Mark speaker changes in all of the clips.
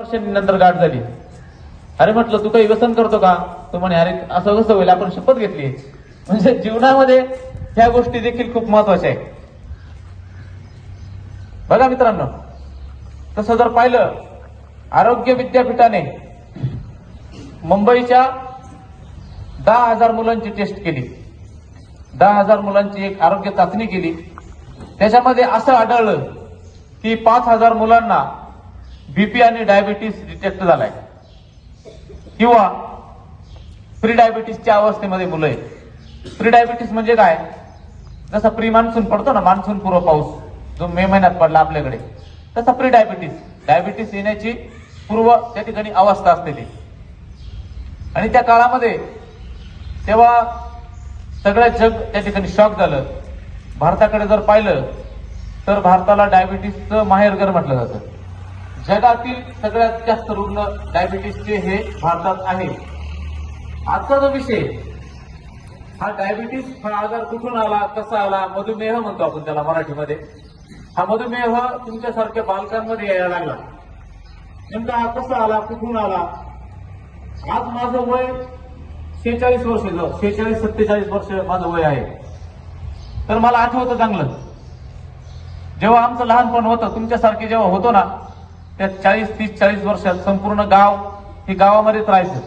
Speaker 1: वर्षांनी नंतर गाठ झाली. अरे म्हटलं तू काही व्यसन करतो का? तू म्हणे अरे असं कसं होईल? आपण शपथ घेतली. म्हणजे जीवनामध्ये ह्या गोष्टी देखील खूप महत्त्वाच्या आहेत. बघा मित्रांनो तसं जर पाहिलं आरोग्य विद्यापीठाने मुंबईच्या दहा हजार मुलांची टेस्ट केली. दहा हजार मुलांची एक आरोग्य चाचणी केली. त्याच्यामध्ये असं आढळलं की पाच हजार मुलांना बीपी आणि डायबिटीस डिटेक्ट झालाय. किंवा प्री डायबिटीसच्या अवस्थेमध्ये मुलं आहेत. प्री डायबिटीस म्हणजे काय? जसा प्री मान्सून पडतो ना मान्सून पूर्व पाऊस जो मे महिन्यात पडला आपल्याकडे तसा प्री डायबिटीस डायबिटीस येण्याची पूर्व त्या ठिकाणी अवस्था असते ती. आणि त्या काळामध्ये तेव्हा सगळं जग त्या ठिकाणी शॉक झालं. भारताकडे जर पाहिलं तर भारताला डायबिटीसचं माहेरघर म्हटलं जातं. जगातील सगळ्यात जास्त रुग्ण डायबिटीसचे हे भारतात आहे आजचा जो विषय हा डायबिटीस हा आजार कुठून आला कसा आला मधुमेह म्हणतो आपण त्याला मराठीमध्ये. हा मधुमेह तुमच्यासारख्या बालकांमध्ये यायला लागला. नेमका हा कसा आला कुठून आला? आज माझं वय शेहेचाळीस वर्ष शेहेचाळीस सत्तेचाळीस वर्ष माझं वय आहे. तर मला आठवतं चांगलं. जेव्हा आमचं लहानपण होतं तुमच्यासारखे जेव्हा होतो ना त्या चाळीस तीस चाळीस वर्षात संपूर्ण गाव हे गावामध्येच राहायचं.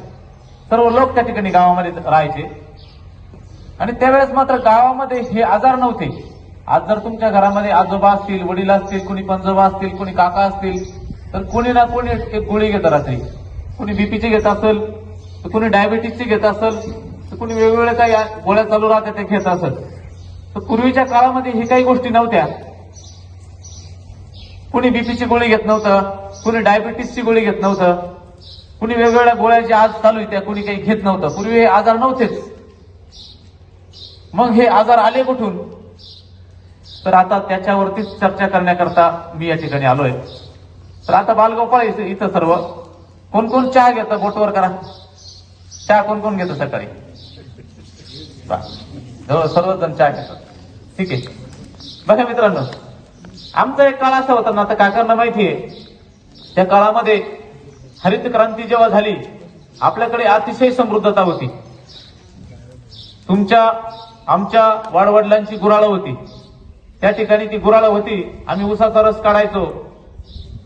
Speaker 1: सर्व लोक त्या ठिकाणी गावामध्ये राहायचे. आणि त्यावेळेस मात्र गावामध्ये हे आजार नव्हते. आज जर तुमच्या घरामध्ये आजोबा असतील वडील असतील कोणी पंजोबा असतील कोणी काका असतील तर कोणी ना कोणी एक गोळी घेत रात्री. कोणी बीपीची घेत असेल तर कोणी डायबिटीसची घेत असेल तर कोणी वेगवेगळ्या काही गोळ्या चालू राहतात ते घेत असेल. तर पूर्वीच्या काळामध्ये ही काही गोष्टी नव्हत्या. कुणी बीपीची गोळी घेत नव्हतं कुणी डायबिटीसची गोळी घेत नव्हतं कुणी वेगवेगळ्या गोळ्या ज्या आज चालू आहेत त्या कुणी काही घेत नव्हतं. पूर्वी हे आजार नव्हतेच. मग हे आजार आले कुठून? तर आता त्याच्यावरतीच चर्चा करण्याकरता मी या ठिकाणी आलोय. तर आता बालगोपाळ इथं इथं सर्व. कोण कोण चहा घेतं? बोटवर करा. चहा कोण कोण घेतं सकाळी? बा. हो, सर्वजण चहा घेतात. ठीक आहे. बघा मित्रांनो. आमचा एक काळ असा होता ना आता काकांना माहिती आहे त्या काळामध्ये हरित क्रांती जेव्हा झाली आपल्याकडे अतिशय समृद्धता होती. तुमच्या आमच्या वाडवडिलांची गुराळं होती. त्या ठिकाणी ती गुराळं होती आम्ही उसाचा रस काढायचो.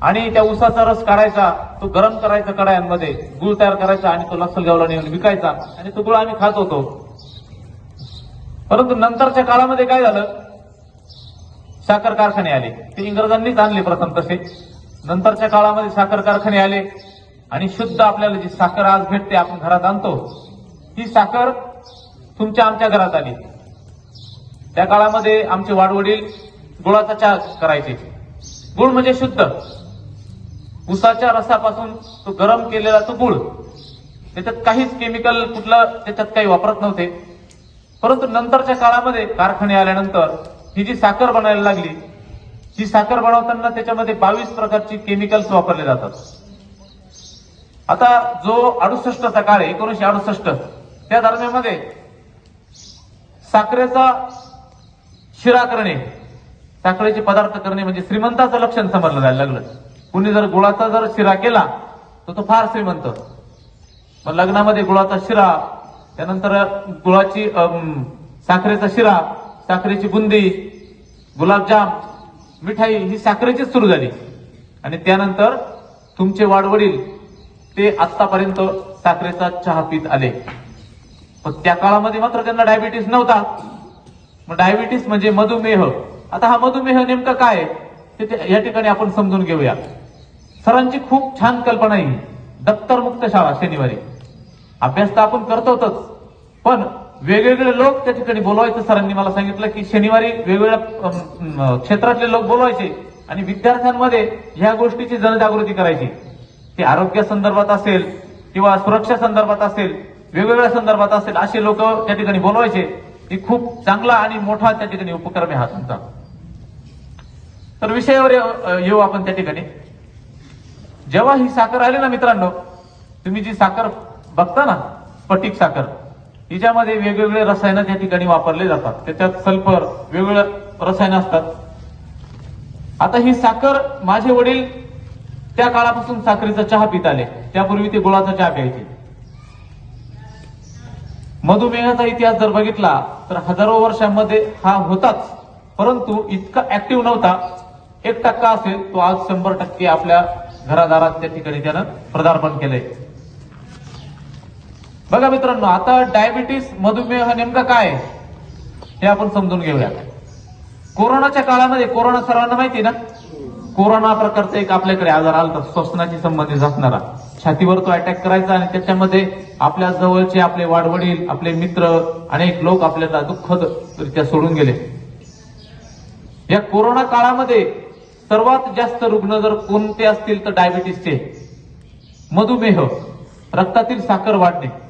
Speaker 1: आणि त्या उसाचा रस काढायचा तो गरम करायचा कडायांमध्ये गुळ तयार करायचा आणि तो लक्सलगावला नेऊन विकायचा आणि तो गुळ आम्ही खात होतो. परंतु नंतरच्या काळामध्ये काय झालं? साखर कारखाने आले. ते इंग्रजांनीच आणले प्रथम तसे. नंतरच्या काळामध्ये साखर कारखाने आले आणि शुद्ध आपल्याला जी साखर आज भेटते आपण घरात आणतो ही साखर तुमच्या आमच्या घरात आली. त्या काळामध्ये आमचे वाडवडील गुळाचा चहा करायचे. गुळ म्हणजे शुद्ध. उसाच्या रसापासून तो गरम केलेला तो गुळ. त्याच्यात काहीच केमिकल कुठलं त्याच्यात काही वापरत नव्हते. परंतु नंतरच्या काळामध्ये कारखाने आल्यानंतर ही जी साखर बनायला लागली ही साखर बनवताना त्याच्यामध्ये बावीस प्रकारची केमिकल्स वापरले जातात. आता जो अडुसष्टचा काळ आहे एकोणीशे अडुसष्ट त्या दरम्यानमध्ये साखरेचा शिरा करणे साखरेचे पदार्थ करणे म्हणजे श्रीमंताचं लक्षण समजलं जायला लागलं. कुणी जर गुळाचा जर शिरा केला तर तो फार श्रीमंत. मग लग्नामध्ये गुळाचा शिरा त्यानंतर गुळाची साखरेचा शिरा साखरेची बुंदी गुलाबजाम मिठाई ही साखरेचीच सुरू झाली. आणि त्यानंतर तुमचे वाडवडील ते आतापर्यंत साखरेचा चहा पित आले. पण त्या काळामध्ये मात्र त्यांना डायबिटीस नव्हता. मग डायबिटीस म्हणजे मधुमेह. आता हा मधुमेह नेमका काय आहे? ते ते- या ठिकाणी आपण समजून घेऊया. सरांची खूप छान कल्पना आहे ही. शाळा शनिवारी. अभ्यास तर आपण करतोच पण वेगवेगळे लोक त्या ठिकाणी बोलवायचे. सरांनी मला सांगितलं की शनिवारी वेगवेगळ्या क्षेत्रातले लोक बोलवायचे आणि विद्यार्थ्यांमध्ये ह्या गोष्टीची जनजागृती करायची. ते आरोग्या संदर्भात असेल किंवा सुरक्षा संदर्भात असेल वेगवेगळ्या संदर्भात असेल असे लोक त्या ठिकाणी बोलवायचे. ही खूप चांगला आणि मोठा त्या ठिकाणी उपक्रम आहे हा तुमचा. तर विषयावर येऊ आपण त्या ठिकाणी. जेव्हा ही साखर आली ना मित्रांनो तुम्ही जी साखर बघता ना स्फटिक साखर हिच्यामध्ये वेगवेगळे रसायनं त्या ठिकाणी वापरले जातात. त्याच्यात सल्फर वेगवेगळे रसायनं असतात. आता ही साखर माझे वडील त्या काळापासून साखरेचा चहा पित आले. त्यापूर्वी ते गुळाचा चहा प्यायचे. मधुमेहाचा इतिहास जर बघितला तर हजारो वर्षांमध्ये हा होताच. परंतु इतका ऍक्टिव्ह नव्हता. एक टक्का असेल तो आज शंभर टक्के आपल्या घरादारात त्या ठिकाणी त्यानं पदार्पण केलंय. बघा मित्रांनो आता डायबिटीस मधुमेह नेमकं नेमका काय? आहे? हे आपण समजून घेऊया. कोरोनाच्या काळामध्ये कोरोना सर्वांना माहिती ना? कोरोना प्रकारचा एक आपल्याकडे आजार आला श्वसनाशी संबंधित असणारा. छातीवर तो अटॅक करायचा आणि त्याच्यामध्ये आपल्या जवळचे आपले वाडवडील आपले मित्र अनेक लोक आपल्याला दुःखदरित्या सोडून गेले. या कोरोना काळामध्ये सर्वात जास्त रुग्ण जर कोणते असतील तर डायबिटीसचे मधुमेह रक्तातील साखर वाढणे.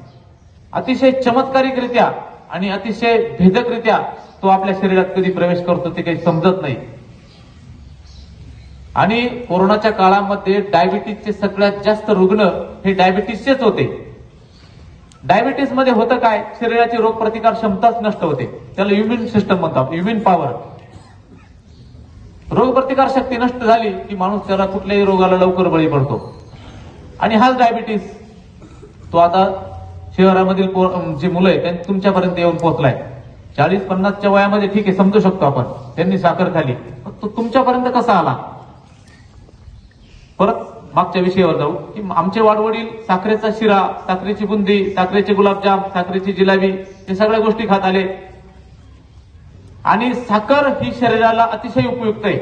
Speaker 1: अतिशय चमत्कारिकरित्या आणि अतिशय भेदकरित्या तो आपल्या शरीरात कधी प्रवेश करतो ते काही समजत नाही. आणि कोरोनाच्या काळामध्ये डायबिटीसचे सगळ्यात जास्त रुग्ण हे डायबिटीसचेच होते. डायबिटीसमध्ये होतं काय? शरीराची रोगप्रतिकार क्षमताच नष्ट होते. त्याला इम्युन सिस्टम म्हणतात इम्युन पॉवर. रोगप्रतिकार शक्ती नष्ट झाली की माणूस त्याला कुठल्याही रोगाला लवकर बळी पडतो. आणि हाच डायबिटीस तो आता शहरामधील जे मुलं आहे त्यांनी तुमच्यापर्यंत येऊन पोहोचलाय. चाळीस पन्नासच्या वयामध्ये ठीक आहे समजू शकतो आपण. त्यांनी साखर खाली. तो तुमच्यापर्यंत कसा आला? परत मागच्या विषयावर जाऊ. की आमचे वाडवडील साखरेचा शिरा साखरेची बुंदी साखरेचे गुलाबजाम साखरेची जिलाबी हे सगळ्या गोष्टी खात आले. आणि साखर ही शरीराला अतिशय उपयुक्त आहे.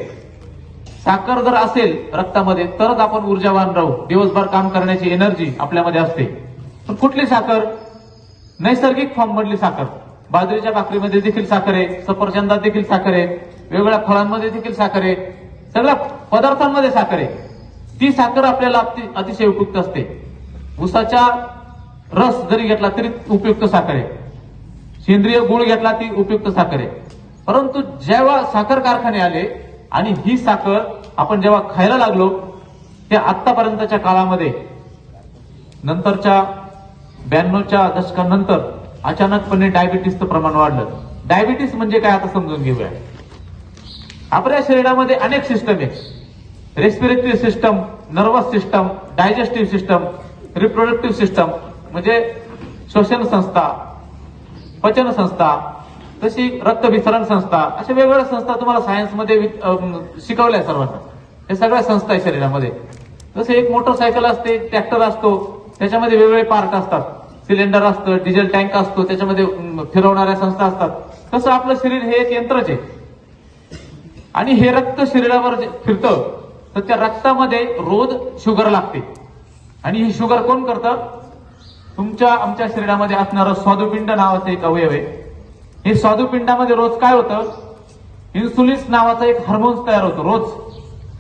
Speaker 1: साखर जर असेल रक्तामध्ये तरच आपण ऊर्जावान राहू. दिवसभर काम करण्याची एनर्जी आपल्यामध्ये असते. पण कुठली साखर? नैसर्गिक फॉर्म मधली साखर. बाजरीच्या भाकरीमध्ये देखील साखर आहे सफरचंदात देखील साखर आहे वेगवेगळ्या फळांमध्ये देखील साखर आहे सगळ्या पदार्थांमध्ये साखर आहे. ती साखर आपल्याला अतिशय उपयुक्त असते. ऊसाचा रस जरी घेतला तरी उपयुक्त साखर आहे. सेंद्रिय गुळ घेतला ती उपयुक्त साखर आहे. परंतु जेव्हा साखर कारखाने आले आणि ही साखर आपण जेव्हा खायला लागलो त्या आतापर्यंतच्या काळामध्ये नंतरच्या ब्याण्णवच्या दशकानंतर अचानकपणे डायबिटीसचं प्रमाण वाढलं. डायबिटीस म्हणजे काय आता समजून घेऊया. आपल्या शरीरामध्ये अनेक सिस्टम आहेत. Respiratory system nervous system digestive system reproductive system म्हणजे श्वसन संस्था पचन संस्था तशी रक्तभिसरण संस्था अशा वेगवेगळ्या संस्था तुम्हाला सायन्समध्ये शिकवल्या सर्वांना. हे सगळ्या संस्था आहे शरीरामध्ये. जसं एक मोटरसायकल असते ट्रॅक्टर असतो त्याच्यामध्ये वेगवेगळे पार्ट असतात. सिलेंडर असतं डिझेल टँक असतो त्याच्यामध्ये फिरवणाऱ्या संस्था असतात. तसं आपलं शरीर हे एक यंत्रच आहे. आणि हे रक्त शरीरावर जे फिरतं तर त्या रक्तामध्ये रोज शुगर लागते. आणि ही शुगर कोण करतं? तुमच्या आमच्या शरीरामध्ये असणारं स्वादुपिंड नावाचं एक अवयव आहे. हे स्वादुपिंडामध्ये रोज काय होतं? इन्सुलिन्स नावाचा एक हार्मोन्स तयार होतो रोज.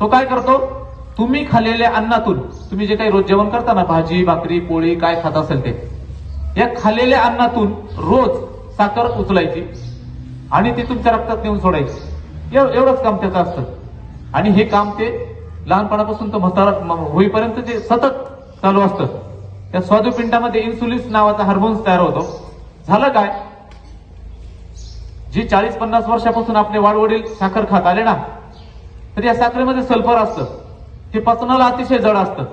Speaker 1: तो काय करतो? तुम्ही खाल्लेल्या अन्नातून तुम्ही जे काही रोज जेवण करता ना भाजी भाकरी पोळी काय खात असेल ते या खाल्लेल्या अन्नातून रोज साखर उचलायची आणि ती तुमच्या रक्तात नेऊन सोडायची. एवढंच काम त्याचं असतं. आणि हे काम ते लहानपणापासून तर म्हातारा होईपर्यंत ते सतत चालू असतं. त्या स्वादुपिंडामध्ये इन्सुलिन नावाचा हार्मोन्स तयार होतो. झालं काय? जी चाळीस पन्नास वर्षापासून आपले वाडवडील साखर खात आले ना तर या साखरेमध्ये सल्फर असतं. ते पचनाला अतिशय जड असतं.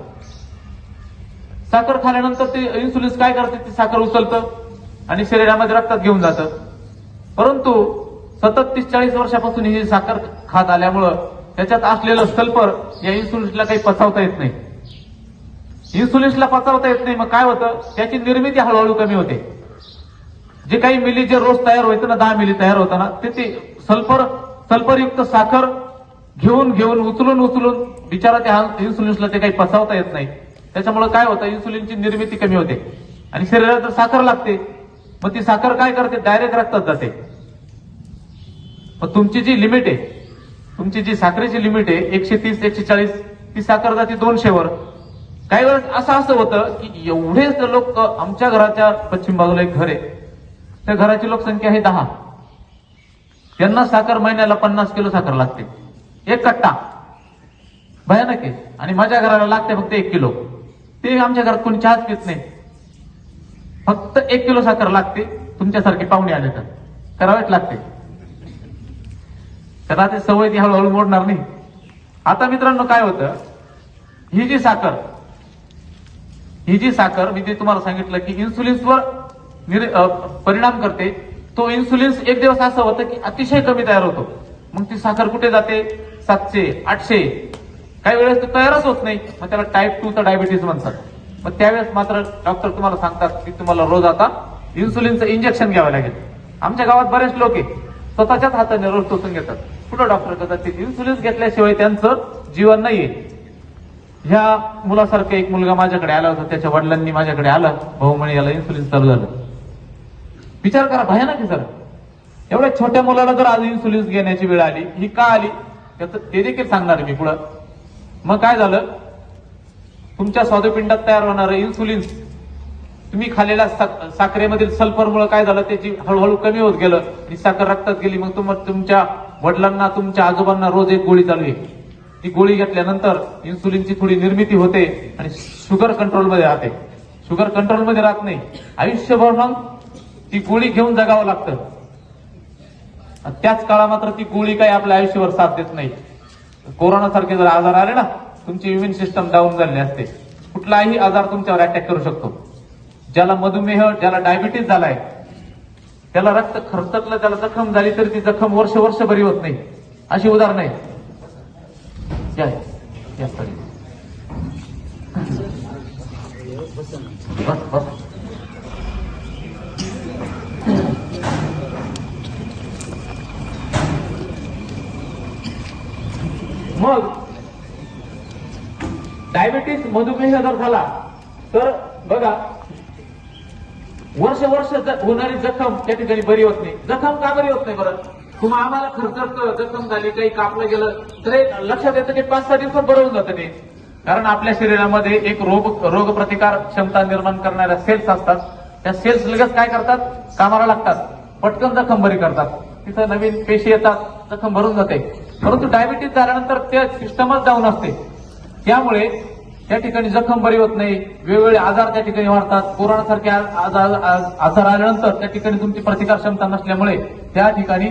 Speaker 1: साखर खाल्यानंतर ते इन्सुलिन्स काय करते? ते साखर उचलतं आणि शरीरामध्ये रक्तात घेऊन जातं. परंतु सतत तीस चाळीस वर्षापासून ही साखर खात आल्यामुळं त्याच्यात असलेलं सल्फर या इन्सुलिन्सला काही पचावता येत नाही. इन्सुलिन्सला पचावता येत नाही मग काय होतं? त्याची निर्मिती हळूहळू कमी होते. जे काही मिली जे रोज तयार व्हायचं ना दहा मिली तयार होतं ना ते ते सल्फर सल्फरयुक्त साखर घेऊन घेऊन उचलून उचलून बिचारा त्या इन्सुलिन्सला ते काही पचावता येत नाही. त्याच्यामुळे काय होतं? इन्सुलिनची निर्मिती कमी होते. आणि शरीराला तर साखर लागते. मग ती साखर काय करते? डायरेक्ट रक्तात जाते. मग तुमची जी लिमिट आहे तुमची जी साखरेची लिमिट आहे एकशे तीस एकशे चाळीस ती साखर जाते दोनशेवर. काही वेळेस असं असं होतं की एवढेच लोक आमच्या घराच्या पश्चिम बाजूला एक घर आहे. त्या घराची लोकसंख्या आहे दहा. त्यांना साखर महिन्याला पन्नास किलो साखर लागते. एक कट्टा. भयानक आहे. आणि माझ्या घराला लागते फक्त एक किलो. ते आमच्या घरात कोणी चहाच पित नाही. फक्त एक किलो साखर लागते तुमच्यासारखे पाहुणे आले तर. करावेच लागते. त्याला ते सवय ती हळूहळू मोडणार नाही. आता मित्रांनो काय होतं? ही जी साखर ही जी साखर मी जे तुम्हाला सांगितलं की इन्सुलिन्सवर निर- परिणाम करते तो इन्सुलिन्स एक दिवस असं होतं की अतिशय कमी तयार होतो. मग ती साखर कुठे जाते? सातशे आठशे काही वेळेस ते तयारच होत नाही. मग त्याला टाईप टू डायबिटीज म्हणतात. मग त्यावेळेस मात्र डॉक्टर तुम्हाला सांगतात की तुम्हाला रोज आता इन्सुलिनचं इंजेक्शन घ्यावं लागेल. आमच्या गावात बरेच लोक स्वतःच्याच हाताने रोज टोचून घेतात. कुठं डॉक्टर करतात? ते इन्सुलिन घेतल्याशिवाय त्यांचं जीवन नाहीये. ह्या मुलासारखं एक मुलगा माझ्याकडे आला होता. त्याच्या वडिलांनी माझ्याकडे आला. भाऊ म्हणे याला इन्सुलिन चालू झालं. विचार करा भयानक आहे सर एवढ्या छोट्या मुलाला जर आज इन्सुलिन घेण्याची वेळ आली ही का आली? त्याचं ते देखील सांगणार मी पुढं. मग काय झालं? तुमच्या स्वादुपिंडात तयार होणारं इन्सुलिन तुम्ही खाल्लेल्या साखरेमधील सल्फरमुळे काय झालं? त्याची हळूहळू कमी होत गेलं आणि साखर रक्तात गेली. मग तुम्हाला तुमच्या वडिलांना तुमच्या आजोबांना रोज एक गोळी चालू आहे. ती गोळी घेतल्यानंतर इन्सुलिनची थोडी निर्मिती होते आणि शुगर कंट्रोलमध्ये राहते. शुगर कंट्रोलमध्ये राहत नाही. आयुष्यभर मग ती गोळी घेऊन जगावं लागतं. त्याच काळा मात्र ती गोळी काही आपल्या आयुष्यभर साथ देत नाही. कोरोनासारखे जर आजार आले ना तुमची इम्युन सिस्टम डाऊन झालेली असते. कुठलाही आजार तुमच्यावर अटॅक करू शकतो. ज्याला मधुमेह ज्याला डायबिटीज झालाय त्याला रक्त खर्चटलं त्याला जखम झाली तरी ती जखम वर्ष वर्ष बरी होत नाही. अशी उदाहरण आहे बस बस. मग डायबिटीस मधुमेह जर झाला तर बघा वर्ष वर्ष होणारी जखम त्या ठिकाणी बरी होत नाही. जखम का बरी होत नाही बरं? तुम्हा आम्हाला खर्च जखम झाली काही कापलं गेलं तर एक लक्षात येतं की पाच सहा दिवसात बरं होऊन जातं ते. कारण आपल्या शरीरामध्ये एक रोग रोगप्रतिकार क्षमता निर्माण करणाऱ्या सेल्स असतात. त्या सेल्स लगेच काय करतात? कामाला लागतात. पटकन जखम बरी करतात. तिथं नवीन पेशी येतात जखम भरून जाते. परंतु डायबिटीस झाल्यानंतर ते सिस्टमच डाऊन असते. त्यामुळे त्या ठिकाणी जखम बरी होत नाही वेगवेगळे आजार त्या ठिकाणी वाढतात. कोरोनासारखे आजार आजार आल्यानंतर त्या ठिकाणी तुमची प्रतिकार क्षमता नसल्यामुळे त्या ठिकाणी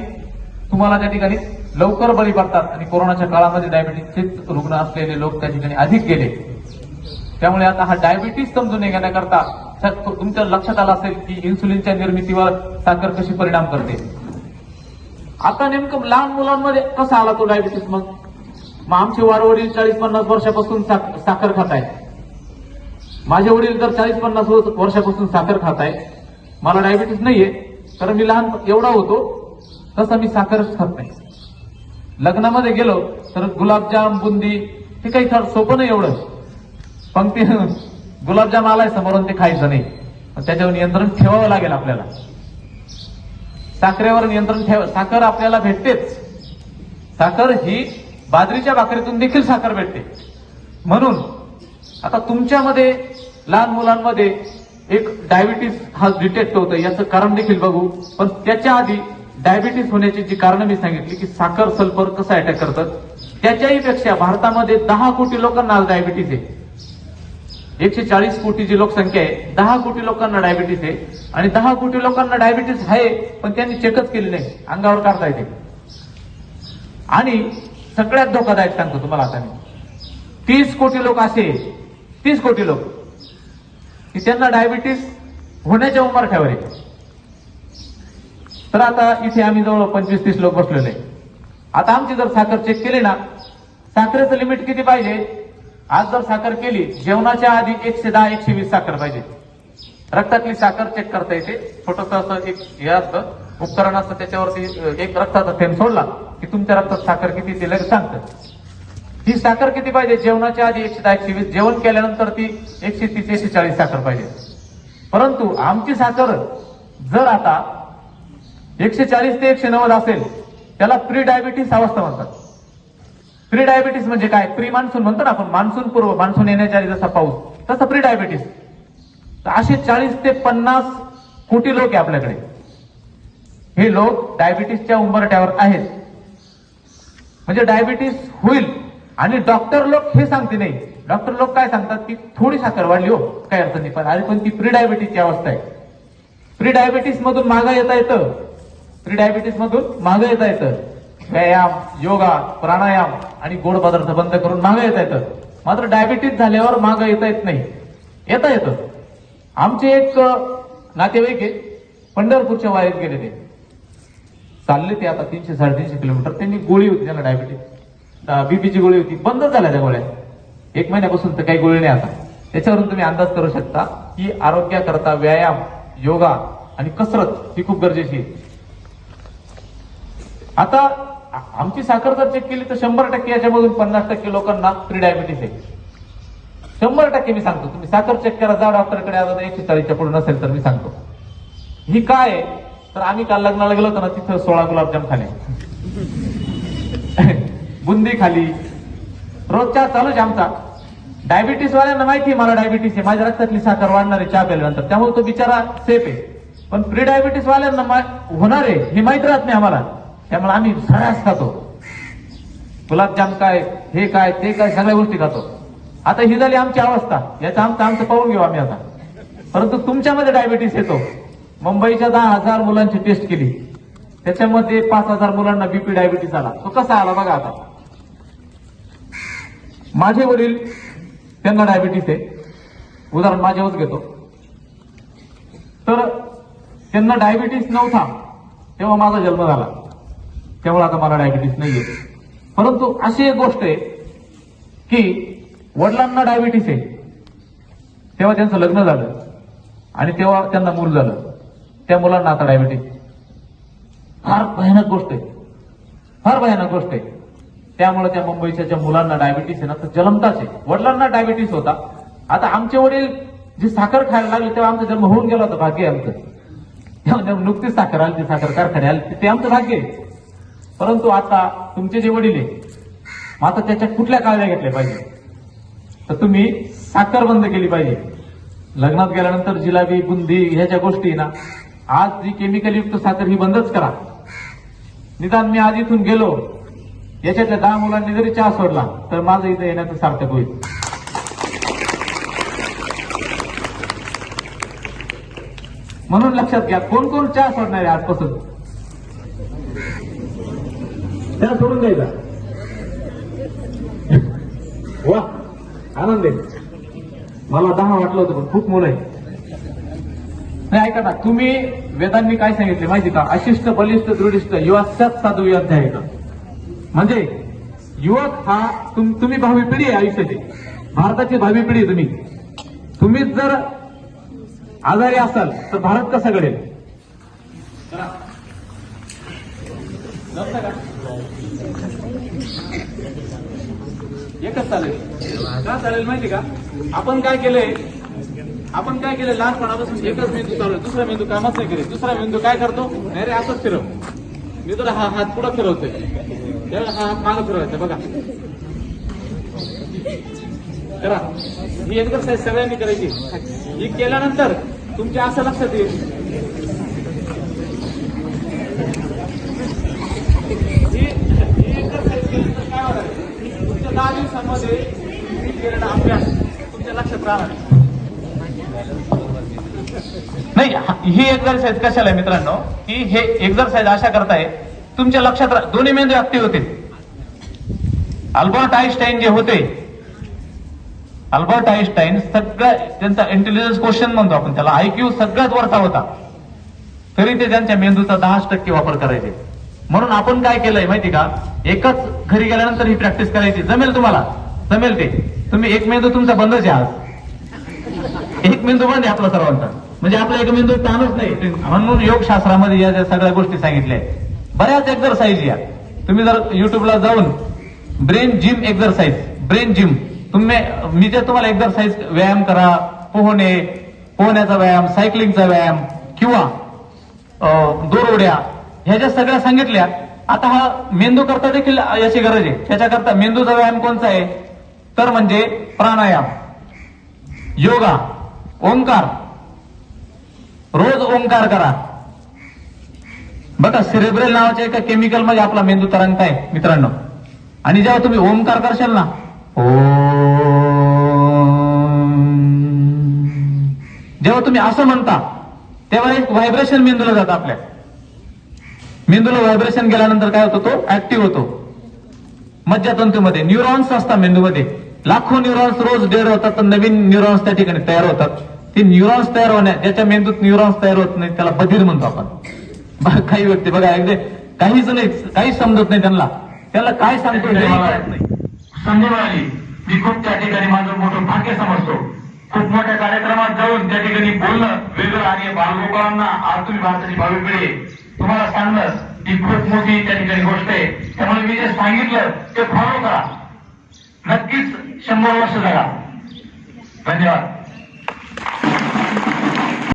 Speaker 1: तुम्हाला त्या ठिकाणी लवकर बळी पडतात. आणि कोरोनाच्या काळामध्ये डायबिटीसचे रुग्ण असलेले लोक त्या ठिकाणी अधिक गेले. त्यामुळे आता हा डायबिटीस समजून घेण्याकरता तुमच्या लक्षात आलं असेल की इन्सुलिनच्या निर्मितीवर साखर कशी परिणाम करते? आता नेमकं लहान मुलांमध्ये कसा आला तो डायबिटीस मग? मग आमचे वारवडील चाळीस पन्नास वर्षापासून साखर खात आहेत माझे वडील जर चाळीस पन्नास वर्षापासून साखर खात आहे मला डायबिटीस नाहीये कारण मी लहान एवढा होतो तसं मी साखरच खात नाही. लग्नामध्ये गेलो तर गुलाबजाम बुंदी हे काही फार सोपं नाही एवढं. पंक्ती गुलाबजाम आलाय समोरून ते खायचं नाही. त्याच्यावर नियंत्रण ठेवावं लागेल आपल्याला. साखरेवर नियंत्रण ठेव साखर आपल्याला भेटतेच. साखर ही बाजरीच्या भाकरीतून देखील साखर भेटते. म्हणून आता तुमच्यामध्ये लहान मुलांमध्ये एक डायबिटीस हा डिटेक्ट होतं याचं कारण देखील बघू. पण त्याच्या आधी डायबिटीस होण्याची जी कारण मी सांगितली की साखर सल्फर कसं अटॅक करतात त्याच्याही पेक्षा भारतामध्ये दहा कोटी लोकांना आज डायबिटीस आहे. एकशे चाळीस कोटीची लोकसंख्या आहे दहा कोटी लोकांना डायबिटीस आहे. आणि दहा कोटी लोकांना डायबिटीस आहे पण त्यांनी चेकच केली नाही. अंगावर काढता येते आणि सगळ्यात धोकादायक सांगतो तुम्हाला आता मी. तीस कोटी लोक असे तीस कोटी लोक. की त्यांना डायबिटीस होण्याच्या उंबरठ्यावर आहे. तर आता इथे आम्ही जवळ पंचवीस तीस लोक बसलेले आता आमची जर साखर चेक केली ना साखरेचं लिमिट किती पाहिजे? आज जर साखर केली जेवणाच्या आधी एकशे दहा एकशे वीस साखर पाहिजे. रक्तातली साखर चेक करता येते. छोटस असं एक हे असतं. उपकरण असतं त्याच्यावरती एक रक्ताचा थेंब सोडला की तुमच्या रक्तात साखर किती ते लगेच सांगतं. ही साखर किती पाहिजे? जेवणाच्या आधी एकशे दहा एकशे वीस. जेवण केल्यानंतर ती एकशे तीस एकशे चाळीस साखर पाहिजे. परंतु आमची साखर जर आता एकशे चाळीस ते एकशे नव्वद असेल त्याला प्री डायबिटीस अवस्था म्हणतात. प्री डायबिटीस म्हणजे काय? प्री मान्सून म्हणतो ना आपण मान्सून पूर्व मान्सून येण्याच्या आधी जसा पाऊस तसा प्री डायबिटीस तर असे चाळीस ते पन्नास कोटी लोक आहे आपल्याकडे. हे लोक डायबिटीसच्या उंबरट्यावर आहेत. म्हणजे डायबिटीस होईल आणि डॉक्टर लोक हे सांगते नाही. डॉक्टर लोक काय सांगतात? की थोडी साखर वाढली हो काय अडचण नाही. पण अरे पण ती प्री डायबिटीसची अवस्था आहे. प्री डायबिटीस मधून मागं येता येतं. प्री डायबिटीस मधून मागं येता येतं. व्यायाम योगा प्राणायाम आणि गोड पदार्थ बंद करून मागं येता येतं. मात्र डायबिटीज झाल्यावर मागं येता येत नाही. येता येतं. आमचे एक नातेवाईक आहे पंढरपूरच्या वारीत गेले ते. चालले ते आता तीनशे साडेतीनशे किलोमीटर. त्यांनी गोळी होती त्याला डायबिटीज बीपीची गोळी होती. बंद झाल्या त्या गोळ्या. एक महिन्यापासून तर काही गोळी नाही आता. त्याच्यावरून तुम्ही अंदाज करू शकता की आरोग्याकरता व्यायाम योगा आणि कसरत ही खूप गरजेची आहे. आता आमची साखर जर चेक केली तर शंभर टक्के याच्यामधून पन्नास टक्के लोकांना प्री डायबिटीस आहे. शंभर टक्के मी सांगतो. तुम्ही साखर चेक करा जा डॉक्टरकडे आता एकशे चाळीसच्या पुढे नसेल तर मी सांगतो. ही काय आहे? तर आम्ही काल लग्नाला गेलो होतो ना तिथं सोळा गुलाबजाम खाले. बुंदी खाली. रोजच्या चालूच आमचा. डायबिटीस वाल्यांना माहिती आहे मला डायबिटीस आहे. माझ्या रक्तातली साखर वाढणार आहे चहा प्यायल्यानंतर त्यामुळे तो बिचारा सेफ आहे. पण प्री डायबिटीस वाल्यांना मा- होणार आहे हे माहीत राहत नाही आम्हाला. त्यामुळे आम्ही सगळ्याच खातो. गुलाबजाम काय हे काय ते काय सगळ्या गोष्टी खातो. आता ही झाली आमची अवस्था. याचं आमचं आमचं पाहून घेऊ आम्ही आता. परंतु तुमच्यामध्ये डायबिटीस येतो. मुंबईच्या दहा हजार मुलांची टेस्ट केली. त्याच्यामध्ये पाच हजार मुलांना बीपी डायबिटीस आला. तो कसा आला बघा आता. माझे वडील त्यांना डायबिटीस आहे. उदाहरण माझ्यावरच घेतो. तर त्यांना डायबिटीस नव्हता. तेव्हा माझा जन्म झाला. त्यामुळे आता मला डायबिटीस नाहीये. परंतु अशी एक गोष्ट आहे की वडिलांना डायबिटीस आहे. तेव्हा त्यांचं लग्न झालं आणि तेव्हा त्यांना मूल झालं. त्या मुलांना आता डायबिटीस फार भयानक गोष्ट आहे. फार भयानक गोष्ट आहे. त्यामुळे त्या मुंबईच्या ज्या मुलांना डायबिटीस आहे ना तर जलमताच आहे. वडिलांना डायबिटीस होता. आता आमचे वडील जे साखर खायला लागले तेव्हा आमचा जन्म होऊन गेला होता. भाग्य आहे आमचं. नुकतीच साखर आली ती साखर कारखाने आले ते आमचं भाग्य आहे. परंतु आता तुमचे जे वडील आहे मग आता त्याच्या कुठल्या काळज्या घेतल्या पाहिजे? तर तुम्ही साखर बंद केली पाहिजे. लग्नात गेल्यानंतर जिलाबी बुंदी ह्याच्या गोष्टी आहे ना आज जी केमिकल युक्त साखर ही बंदच करा. निदान मी आज इथून गेलो याच्यातल्या दहा मुलांनी जरी चहा सोडला तर माझं इथं येण्याचं सार्थक होईल. म्हणून लक्षात घ्या कोण कोण चहा सोडणार आहे आजपासून? त्याला सोडून द्यायचा. वा आनंद आहे. मला दहा वाटलं होतं पण खूप मुलं आहे. नाही ऐका ना तुम्ही वेदांनी काय सांगितले माहिती का? अशिष्ट बलिष्ठ दृढिष्ट युवास्यात साधू अध्याय आहे का? म्हणजे युवक हा तुम, तुम्ही भावी पिढी आहे आयुष्याची. भारताची भावी पिढी तुम्ही. तुम्हीच जर आजारी असाल तर भारत कसा घडेल जमतं का? एकच चालेल. का चालेल माहिती का? आपण काय केलंय? आपण काय केलं लहानपणापासून एकच मेंदू चालू आहे. दुसरा मेंदू कामच नाही करेल दुसरा मेंदू काय करतो? नाही रे असंच फिरव. मी तुला हा हात पुढं फिरवतोय. त्याला हा हात मागं फिरवायचा बघा. करा. ही एक्सरसाइज सगळ्यांनी करायची. ही केल्यानंतर तुमच्या असं लक्षात येईल ही ही exercise केल्यानंतर काय होणार आहे? तुमच्या दहा दिवसांमध्ये मी केलेला अभ्यास तुमच्या लक्षात राहणार. नाही ही एक्झरसाइज कशाला आहे मित्रांनो? की हे एक्झरसाइज अशा करताय तुमच्या लक्षात दोन्ही मेंदू ऍक्टिव्ह होते. अल्बर्ट आईन्स्टाईन जे होते अल्बर्ट आईन्स्टाईन सगळ्या त्यांचा इंटेलिजन्स क्वेश्चन म्हणतो आपण त्याला. आयक्यू सगळ्यात वरचा होता. तरी ते त्यांच्या मेंदूचा दहाच टक्के वापर करायचे. म्हणून आपण काय केलंय माहिती का? एकच घरी गेल्यानंतर ही प्रॅक्टिस करायची. जमेल तुम्हाला? जमेल ते. तुम्ही एक मेंदू तुमचा बंदच आहात एक मेंदू बंद आहे आपला सर्वांचा. म्हणजे आपला एक मेंदू ताणच नाही. म्हणून योगशास्त्रामध्ये या ज्या सगळ्या गोष्टी सांगितल्या बऱ्याच एक्झरसाईज या. तुम्ही जर युट्यूबला जाऊन brain gym exercise brain gym तुम्ही मी जे तुम्हाला एक्झरसाईज व्यायाम करा पोहणे पोहण्याचा व्यायाम सायकलिंगचा व्यायाम किंवा दोरवड्या ह्या ज्या सगळ्या सांगितल्या आता हा मेंदू करता देखील याची गरज आहे. त्याच्याकरता मेंदूचा व्यायाम कोणता आहे? तर म्हणजे प्राणायाम. योगा ओंकार. रोज ओंकार करा. बघा सिरेब्रेल नावाच्या एका केमिकलमध्ये आपला मेंदू तरंगताय मित्रांनो. आणि जेव्हा तुम्ही ओंकार करशाल ना ओ जेव्हा तुम्ही असं म्हणता तेव्हा एक व्हायब्रेशन मेंदूला जातं आपल्या. मेंदूला व्हायब्रेशन गेल्यानंतर काय होतो तो? ऍक्टिव्ह होतो. मज्जातंतूमध्ये न्यूरॉन्स असतात मेंदूमध्ये. लाखो न्यूरॉन्स रोज डेड होतात तर नवीन न्यूरॉन्स त्या ठिकाणी तयार होतात. ते न्यूरॉन्स तयार होण्या ज्याच्या मेंदूत न्यूरॉन्स तयार होत नाही त्याला बधीर म्हणतो आपण. काही व्यक्ती बघा अगदी काहीच नाही काहीच समजत नाही त्यांना. त्याला काय सांगतो हे नाही.
Speaker 2: संधी मिळाली. मी खूप त्या ठिकाणी माझं मोठं भाग्य समजतो. खूप मोठ्या कार्यक्रमात जाऊन त्या ठिकाणी बोलणं वेगळं आणि बालगोपाळांना आज तुम्ही भारताची भावी पिढी तुम्हाला सांगणं ही खूप मोठी त्या ठिकाणी गोष्ट आहे. त्यामुळे मी जे सांगितलं ते फॉलो करा. नक्कीच शंभर वर्ष जगा. धन्यवाद.